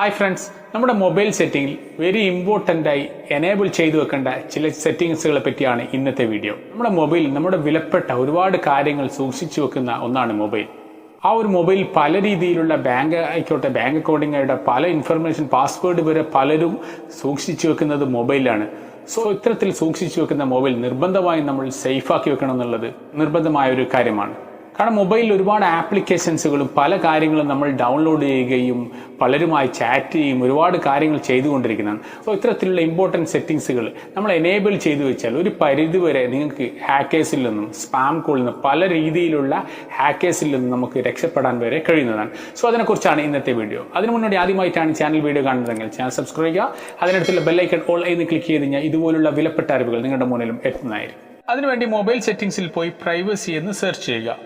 Hi friends നമ്മുടെ mobile സെറ്റിംഗിൽ very ഇമ്പോർട്ടന്റായി എനേബിൾ ചെയ്തു വെക്കേണ്ട ചില സെറ്റിങ്സുകളെ പറ്റിയാണ് ഇന്നത്തെ വീഡിയോ നമ്മുടെ മൊബൈൽ നമ്മുടെ വിലപ്പെട്ട ഒരുപാട് കാര്യങ്ങൾ സൂക്ഷിച്ചു വെക്കുന്ന ഒന്നാണ് മൊബൈൽ ആ ഒരു മൊബൈൽ പല രീതിയിലുള്ള ബാങ്ക് ആയിക്കോട്ടെ ബാങ്ക് അക്കൗണ്ടിങ്ങായിട്ട് പല ഇൻഫർമേഷൻ പാസ്വേഡ് വരെ പലരും സൂക്ഷിച്ചു വെക്കുന്നത് മൊബൈലാണ് സോ ഇത്തരത്തിൽ സൂക്ഷിച്ചു വെക്കുന്ന മൊബൈൽ നിർബന്ധമായും നമ്മൾ സേഫാക്കി വെക്കണം എന്നുള്ളത് നിർബന്ധമായ ഒരു കാര്യമാണ്. കാരണം മൊബൈലിൽ ഒരുപാട് ആപ്ലിക്കേഷൻസുകളും പല കാര്യങ്ങളും നമ്മൾ ഡൗൺലോഡ് ചെയ്യുകയും പലരുമായി ചാറ്റ് ചെയ്യും ഒരുപാട് കാര്യങ്ങൾ ചെയ്തുകൊണ്ടിരിക്കുന്നതാണ് അപ്പോൾ ഇത്തരത്തിലുള്ള ഇമ്പോർട്ടന്റ് സെറ്റിങ്സുകൾ നമ്മൾ എനേബിൾ ചെയ്തു വെച്ചാൽ ഒരു പരിധിവരെ നിങ്ങൾക്ക് ഹാക്കേഴ്സിൽ നിന്നും സ്പാം കോളിൽ നിന്നും പല രീതിയിലുള്ള ഹാക്കേഴ്സിൽ നിന്നും നമുക്ക് രക്ഷപ്പെടാൻ വരെ കഴിയുന്നതാണ്. സോ അതിനെക്കുറിച്ചാണ് ഇന്നത്തെ വീഡിയോ അതിനു മുന്നോടി ആദ്യമായിട്ടാണ് ചാനൽ വീഡിയോ കാണുന്നതെങ്കിൽ ചാനൽ സബ്സ്ക്രൈബ് ചെയ്യുക. അതിനടുത്തുള്ള ബെല്ലൈക്കൺ ഓൾ എന്ന് ക്ലിക്ക് ചെയ്ത് കഴിഞ്ഞാൽ ഇതുപോലുള്ള വിലപ്പെട്ട അറിവുകൾ നിങ്ങളുടെ മുന്നിലും എത്തുന്നതായിരിക്കും. അതിനുവേണ്ടി മൊബൈൽ സെറ്റിംഗ്സിൽ പോയി പ്രൈവസി എന്ന് സെർച്ച് ചെയ്യുക.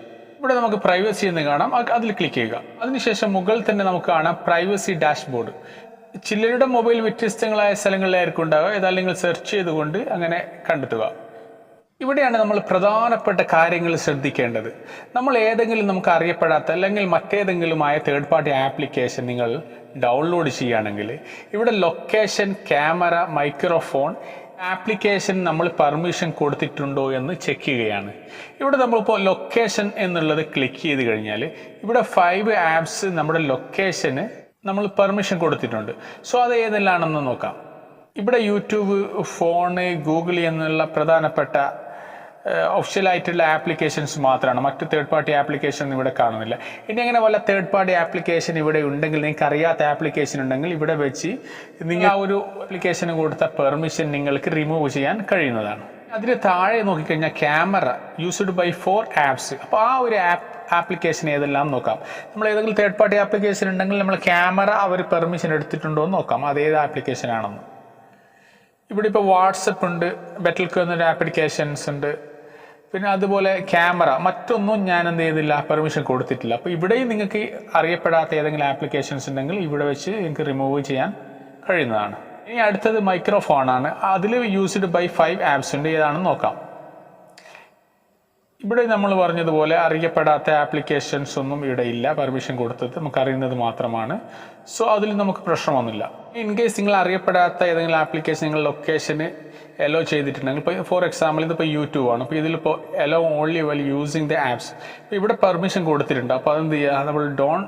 ഇവിടെ നമുക്ക് പ്രൈവസി എന്ന് കാണാം. അതിൽ ക്ലിക്ക് ചെയ്യുക. അതിനുശേഷം മുകളിൽ തന്നെ നമുക്ക് കാണാം പ്രൈവസി ഡാഷ്ബോർഡ് ചിലരുടെ മൊബൈൽ വ്യത്യസ്തങ്ങളായ സ്ഥലങ്ങളിലായിരിക്കും ഉണ്ടാവുക. ഏതായാലും നിങ്ങൾ സെർച്ച് ചെയ്തുകൊണ്ട് അങ്ങനെ കണ്ടെത്തുക. ഇവിടെയാണ് നമ്മൾ പ്രധാനപ്പെട്ട കാര്യങ്ങൾ ശ്രദ്ധിക്കേണ്ടത്. നമ്മൾ ഏതെങ്കിലും നമുക്ക് അറിയപ്പെടാത്ത അല്ലെങ്കിൽ മറ്റേതെങ്കിലുമായ തേർഡ് പാർട്ടി ആപ്ലിക്കേഷൻ നിങ്ങൾ ഡൗൺലോഡ് ചെയ്യുകയാണെങ്കിൽ ഇവിടെ ലൊക്കേഷൻ ക്യാമറ മൈക്രോഫോൺ ആപ്ലിക്കേഷൻ നമ്മൾ പെർമിഷൻ കൊടുത്തിട്ടുണ്ടോ എന്ന് ചെക്ക് ചെയ്യുകയാണ്. ഇവിടെ നമ്മളിപ്പോൾ ലൊക്കേഷൻ എന്നുള്ളത് ക്ലിക്ക് ചെയ്ത് കഴിഞ്ഞാൽ ഇവിടെ ഫൈവ് ആപ്സ് നമ്മുടെ ലൊക്കേഷന് നമ്മൾ പെർമിഷൻ കൊടുത്തിട്ടുണ്ട്. സോ അത് ഏതെല്ലാമാണെന്ന് നോക്കാം. ഇവിടെ യൂട്യൂബ് ഫോണ് ഗൂഗിൾ എന്നുള്ള പ്രധാനപ്പെട്ട ഒഫീഷ്യൽ ആയിട്ടുള്ള ആപ്ലിക്കേഷൻസ് മാത്രമാണ്. മറ്റ് തേർഡ് പാർട്ടി ആപ്ലിക്കേഷൻ ഇവിടെ കാണുന്നില്ല. ഇനി അങ്ങനെ വല്ല തേർഡ് പാർട്ടി ആപ്ലിക്കേഷൻ ഇവിടെ ഉണ്ടെങ്കിൽ നിങ്ങൾക്ക് അറിയാത്ത ആപ്ലിക്കേഷൻ ഉണ്ടെങ്കിൽ ഇവിടെ വെച്ച് നിങ്ങൾ ആ ഒരു ആപ്ലിക്കേഷന് കൊടുത്ത പെർമിഷൻ നിങ്ങൾക്ക് റിമൂവ് ചെയ്യാൻ കഴിയുന്നതാണ്. അതിന് താഴെ നോക്കിക്കഴിഞ്ഞാൽ camera used by four apps അപ്പോൾ ആ ഒരു ആപ്പ് ആപ്ലിക്കേഷൻ ഏതെല്ലാം നോക്കാം. നമ്മൾ ഏതെങ്കിലും തേർഡ് പാർട്ടി ആപ്ലിക്കേഷൻ ഉണ്ടെങ്കിൽ നമ്മൾ ക്യാമറ അവർ പെർമിഷൻ എടുത്തിട്ടുണ്ടോ എന്ന് നോക്കാം. അത് ഏത് ആപ്ലിക്കേഷൻ ആണെന്ന്. ഇവിടെ ഇപ്പോൾ വാട്സപ്പ് ഉണ്ട് ബെറ്റൽക്ക് എന്നൊരു ആപ്ലിക്കേഷൻസ് ഉണ്ട്. പിന്നെ അതുപോലെ ക്യാമറ. മറ്റൊന്നും ഞാൻ എന്ത് ചെയ്തില്ല പെർമിഷൻ കൊടുത്തിട്ടില്ല. അപ്പോൾ ഇവിടെയും നിങ്ങൾക്ക് അറിയപ്പെടാത്ത ഏതെങ്കിലും ആപ്ലിക്കേഷൻസ് ഉണ്ടെങ്കിൽ ഇവിടെ വെച്ച് നിങ്ങൾക്ക് റിമൂവ് ചെയ്യാൻ കഴിയുന്നതാണ്. ഇനി അടുത്തത് മൈക്രോഫോണാണ് അതിൽ യൂസ്ഡ് ബൈ ഫൈവ് ആപ്സ് ഉണ്ട്. ഏതാണെന്ന് നോക്കാം. ഇവിടെ നമ്മൾ പറഞ്ഞതുപോലെ അറിയപ്പെടാത്ത ആപ്ലിക്കേഷൻസ് ഒന്നും ഇവിടെ ഇല്ല. പെർമിഷൻ കൊടുത്തിട്ട് നമുക്ക് അറിയുന്നത് മാത്രമാണ്. സോ അതിൽ നമുക്ക് പ്രശ്നമൊന്നുമില്ല. ഇൻ കേസ് നിങ്ങൾ അറിയപ്പെടാത്ത ഏതെങ്കിലും ആപ്ലിക്കേഷൻ നിങ്ങൾ ലൊക്കേഷന് എലോ ചെയ്തിട്ടുണ്ടെങ്കിൽ ഇപ്പോൾ ഫോർ എക്സാമ്പിൾ ഇതിപ്പോൾ യൂട്യൂബ് ആണ്. അപ്പോൾ ഇതിലിപ്പോൾ allow only while using the apps ഇപ്പോൾ ഇവിടെ പെർമിഷൻ കൊടുത്തിട്ടുണ്ട്. അപ്പോൾ അതെന്ത് ചെയ്യുക നമ്മൾ ഡോൺ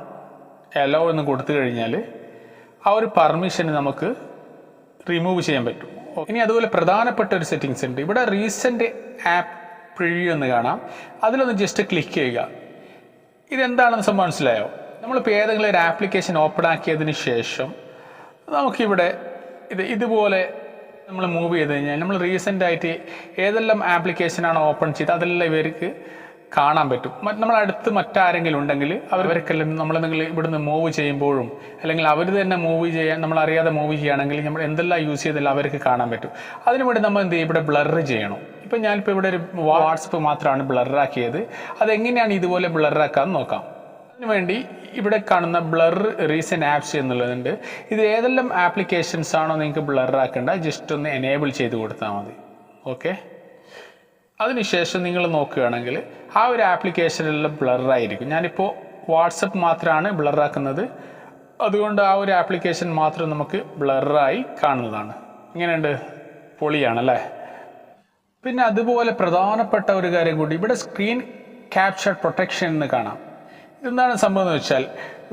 എലോ എന്ന് കൊടുത്തു കഴിഞ്ഞാൽ ആ ഒരു പെർമിഷൻ നമുക്ക് റിമൂവ് ചെയ്യാൻ പറ്റും. ഇനി അതുപോലെ പ്രധാനപ്പെട്ട ഒരു സെറ്റിങ്സ് ഉണ്ട്. ഇവിടെ റീസെന്റ് ആപ്പ് പ്രിവ്യൂ എന്ന് കാണാം. അതിലൊന്ന് ജസ്റ്റ് ക്ലിക്ക് ചെയ്യുക. ഇതെന്താണെന്ന് സംഭവം മനസ്സിലായോ? നമ്മളിപ്പോൾ ഏതെങ്കിലും ഒരു ആപ്ലിക്കേഷൻ ഓപ്പൺ ആക്കിയതിന് ശേഷം നമുക്കിവിടെ ഇത് ഇതുപോലെ നമ്മൾ മൂവ് ചെയ്ത് കഴിഞ്ഞാൽ നമ്മൾ റീസെന്റായിട്ട് ഏതെല്ലാം ആപ്ലിക്കേഷനാണ് ഓപ്പൺ ചെയ്ത് അതെല്ലാം ഇവർക്ക് കാണാൻ പറ്റും. നമ്മളടുത്ത് നമ്മൾ മറ്റാരെങ്കിലും ഉണ്ടെങ്കിൽ അവർക്കെല്ലാം നിങ്ങൾ ഇവിടുന്ന് മൂവ് ചെയ്യുമ്പോഴും അല്ലെങ്കിൽ അവർ തന്നെ മൂവ് ചെയ്യാൻ നമ്മൾ അറിയാതെ മൂവ് ചെയ്യുകയാണെങ്കിൽ നമ്മൾ എന്തെല്ലാം യൂസ് ചെയ്തെല്ലാം അവർക്ക് കാണാൻ പറ്റും. അതിനു വേണ്ടി നമ്മൾ എന്ത് ചെയ്യും? ഇവിടെ ബ്ലർ ചെയ്യണം. ഇപ്പം ഞാനിപ്പോൾ ഇവിടെ ഒരു വാട്സപ്പ് മാത്രമാണ് ബ്ലറാക്കിയത് അതെങ്ങനെയാണ് ഇതുപോലെ ബ്ലറാക്കാമെന്ന് നോക്കാം. അതിനുവേണ്ടി ഇവിടെ കാണുന്ന ബ്ലർ റീസെന്റ് ആപ്സ് എന്നുള്ളതുണ്ട്. ഇത് ഏതെല്ലാം ആപ്ലിക്കേഷൻസ് ആണോ നിങ്ങൾക്ക് ബ്ലറാക്കേണ്ട ജസ്റ്റ് ഒന്ന് എനേബിൾ ചെയ്ത് കൊടുത്താൽ മതി. ഓക്കെ അതിനുശേഷം നിങ്ങൾ നോക്കുകയാണെങ്കിൽ ആ ഒരു ആപ്ലിക്കേഷനിലെല്ലാം ബ്ലറായിരിക്കും ഞാനിപ്പോൾ വാട്സപ്പ് മാത്രമാണ് ബ്ലറാക്കുന്നത് അതുകൊണ്ട് ആ ഒരു ആപ്ലിക്കേഷൻ മാത്രം നമുക്ക് ബ്ലറായി കാണുന്നതാണ്. ഇങ്ങനെയുണ്ട് പൊളിയാണല്ലേ പിന്നെ അതുപോലെ പ്രധാനപ്പെട്ട ഒരു കാര്യം കൂടി. ഇവിടെ സ്ക്രീൻ ക്യാപ്ചർ പ്രൊട്ടക്ഷൻ എന്ന് കാണാം. എന്താണ് സംഭവം എന്ന് വെച്ചാൽ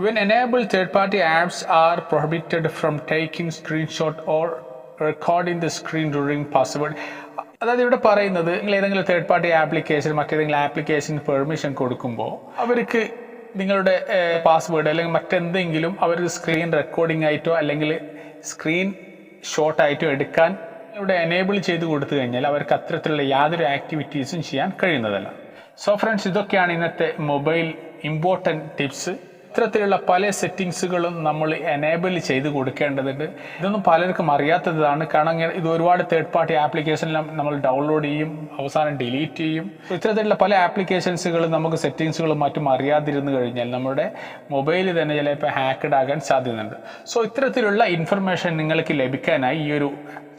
when enable third party apps are prohibited from taking screenshot or recording the screen during password അതായത് ഇവിടെ പറയുന്നത് നിങ്ങൾ ഏതെങ്കിലും തേർഡ് പാർട്ടി ആപ്ലിക്കേഷൻ മറ്റേതെങ്കിലും ആപ്ലിക്കേഷൻ പെർമിഷൻ കൊടുക്കുമ്പോൾ അവർക്ക് നിങ്ങളുടെ പാസ്വേഡ് അല്ലെങ്കിൽ മറ്റെന്തെങ്കിലും അവർ സ്ക്രീൻ റെക്കോർഡിംഗ് ആയിട്ടോ അല്ലെങ്കിൽ സ്ക്രീൻ ഷോട്ടായിട്ടോ എടുക്കാൻ ഇവിടെ എനേബിൾ ചെയ്ത് കൊടുത്തു കഴിഞ്ഞാൽ അവർക്ക് അത്തരത്തിലുള്ള യാതൊരു ആക്ടിവിറ്റീസും ചെയ്യാൻ കഴിയുന്നതല്ല. സോ ഫ്രണ്ട്സ് ഇതൊക്കെയാണ് ഇന്നത്തെ മൊബൈൽ ഇമ്പോർട്ടന്റ് ടിപ്സ് ഇത്തരത്തിലുള്ള പല സെറ്റിങ്സുകളും നമ്മൾ എനേബിൾ ചെയ്ത് കൊടുക്കേണ്ടതുണ്ട്. ഇതൊന്നും പലർക്കും അറിയാത്തതാണ്. കാരണം ഇത് ഒരുപാട് തേർഡ് പാർട്ടി ആപ്ലിക്കേഷനെല്ലാം നമ്മൾ ഡൗൺലോഡ് ചെയ്യും അവസാനം ഡിലീറ്റ് ചെയ്യും. ഇത്തരത്തിലുള്ള പല ആപ്ലിക്കേഷൻസുകളും നമുക്ക് സെറ്റിങ്സുകളും മറ്റും അറിയാതിരുന്നു കഴിഞ്ഞാൽ നമ്മുടെ മൊബൈൽ തന്നെ ചിലപ്പോൾ ഹാക്കഡ് ആകാൻ സാധ്യതയുണ്ട്. സോ ഇത്തരത്തിലുള്ള ഇൻഫർമേഷൻ നിങ്ങൾക്ക് ലഭിക്കാനായി ഈ ഒരു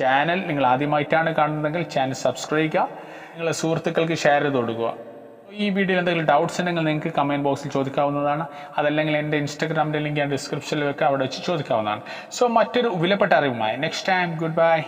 ചാനൽ നിങ്ങൾ ആദ്യമായിട്ടാണ് കാണുന്നതെങ്കിൽ ചാനൽ സബ്സ്ക്രൈബ് ചെയ്യുക. നിങ്ങളുടെ സുഹൃത്തുക്കൾക്ക് ഷെയർ ചെയ്ത് കൊടുക്കുക. ഈ വീഡിയോയിൽ എന്തെങ്കിലും ഡൗട്ട്സ് ഉണ്ടെങ്കിൽ നിങ്ങൾക്ക് കമന്റ് ബോക്സിൽ ചോദിക്കാവുന്നതാണ്. അതല്ലെങ്കിൽ എന്റെ ഇൻസ്റ്റാഗ്രാമിന്റെ ലിങ്ക് ഞാൻ ഡിസ്ക്രിപ്ഷനിൽ വെക്കാം അവിടെ വെച്ച് ചോദിക്കാവുന്നതാണ്. സോ മറ്റൊരു വിലപ്പെട്ട അറിവുമായി. Next time good bye